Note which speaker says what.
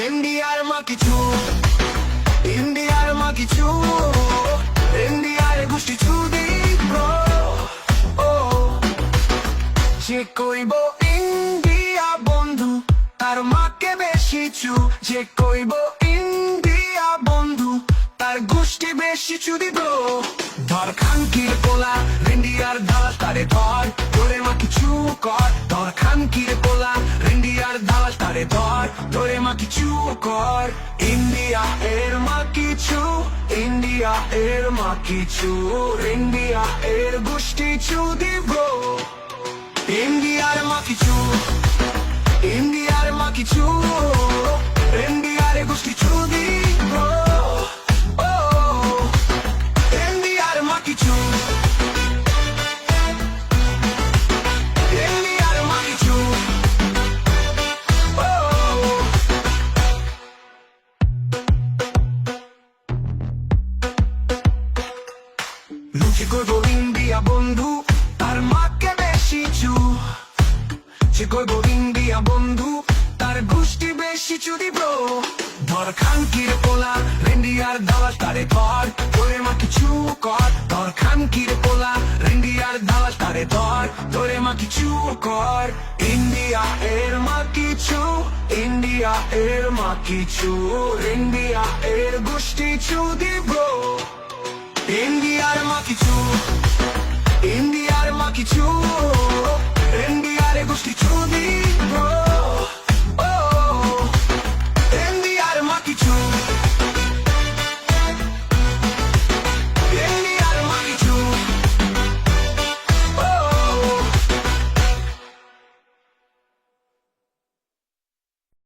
Speaker 1: ইন্ডিয়ার মা কিছু ইন্ডিয়ার মা কিছু ইন্ডিয়ার গোষ্ঠী ছুদি ও যে কইব ইন্ডিয়া বন্ধু তার মাকে বেশি চু যে কইব ইন্ডিয়া বন্ধু তার গোষ্ঠী বেশি চু দিব ধর খানকির পোলা ইন্ডিয়ার দালাল তারে ধর তোরে মা কিছু কর কিছু কর। ইন্ডিয়া এর মা কিছু, ইন্ডিয়া এর মা কিছু, ইন্ডিয়া এর গোষ্ঠী চু দিব করব ইন্ডিয়া বন্ধু তার মাকে বেশি চু করব ইন্ডিয়া বন্ধু তার গোষ্ঠী বেশি চুরি ব্রো ধর খানকির পোলা রেন্ডিয়ার দাওয়াত তারে ধর তোরে মা কিছু কর ধর খানকির পোলা রেন্ডিয়ার দাওয়াত তারে ধর তোরে মা কিছু কর ইন্ডিয়া এর মা কিছু ইন্ডিয়া এর মা কিছু ইন্ডিয়া এর গোষ্ঠী চু দিব ইন্ডিয়ার মা কিছু ইন্ডিয়ার